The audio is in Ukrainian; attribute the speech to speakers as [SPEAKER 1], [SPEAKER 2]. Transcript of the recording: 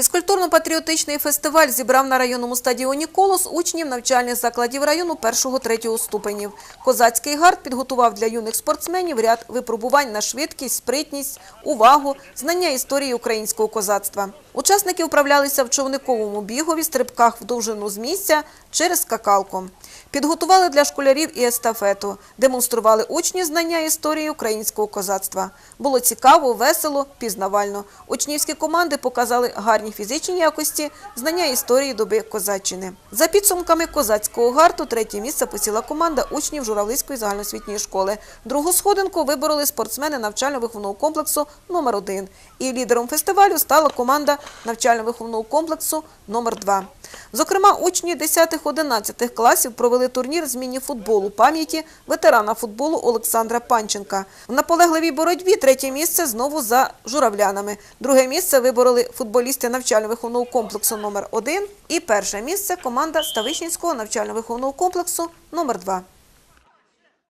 [SPEAKER 1] Фізкультурно-патріотичний фестиваль зібрав на районному стадіоні «Колос» учнів навчальних закладів району 1-3 ступенів. Козацький гард підготував для юних спортсменів ряд випробувань на швидкість, спритність, увагу, знання історії українського козацтва. Учасники вправлялися в човниковому бігові, стрибках в довжину з місця через скакалку. Підготували для школярів і естафету, демонстрували учні знання історії українського козацтва. Було цікаво, весело, пізнавально. Учнівські команди показали гарні фізичні якості, знання історії доби козаччини. За підсумками козацького гарту третє місце посіла команда учнів Журавлицької загальноосвітньої школи. Другу сходинку вибороли спортсмени навчально-виховного комплексу номер 1 І лідером фестивалю стала команда навчально-виховного комплексу номер 2 Зокрема, учні 10-11 класів провели турнір з міні-футболу пам'яті ветерана футболу Олександра Панченка. В наполегливій боротьбі третє місце знову за журавлянами. Друге місце вибороли футболісти навчально-виховного комплексу номер 1 і перше місце команда Ставищенського навчально-виховного комплексу номер 2